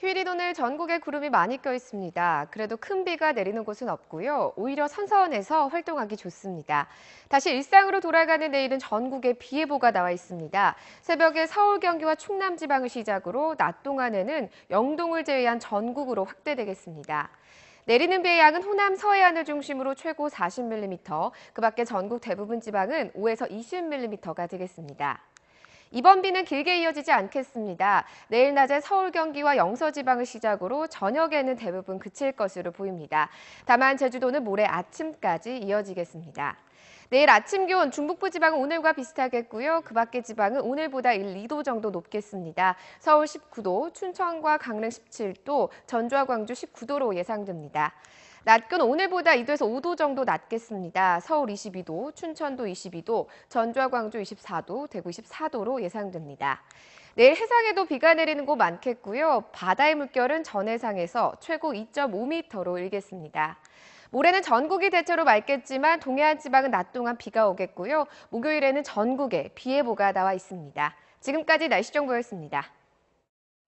휴일인 오늘 전국에 구름이 많이 껴 있습니다. 그래도 큰 비가 내리는 곳은 없고요. 오히려 선선해서 활동하기 좋습니다. 다시 일상으로 돌아가는 내일은 전국에 비 예보가 나와 있습니다. 새벽에 서울, 경기와 충남 지방을 시작으로 낮 동안에는 영동을 제외한 전국으로 확대되겠습니다. 내리는 비의 양은 호남 서해안을 중심으로 최고 40mm, 그 밖에 전국 대부분 지방은 5에서 20mm가 되겠습니다. 이번 비는 길게 이어지지 않겠습니다. 내일 낮에 서울 경기와 영서 지방을 시작으로 저녁에는 대부분 그칠 것으로 보입니다. 다만 제주도는 모레 아침까지 이어지겠습니다. 내일 아침 기온 중북부 지방은 오늘과 비슷하겠고요. 그 밖의 지방은 오늘보다 1, 2도 정도 높겠습니다. 서울 19도, 춘천과 강릉 17도, 전주와 광주 19도로 예상됩니다. 낮 기온 오늘보다 2도에서 5도 정도 낮겠습니다. 서울 22도, 춘천도 22도, 전주와 광주 24도, 대구 24도로 예상됩니다. 내일 해상에도 비가 내리는 곳 많겠고요. 바다의 물결은 전 해상에서 최고 2.5m로 일겠습니다. 모레는 전국이 대체로 맑겠지만 동해안 지방은 낮 동안 비가 오겠고요. 목요일에는 전국에 비 예보가 나와 있습니다. 지금까지 날씨 정보였습니다.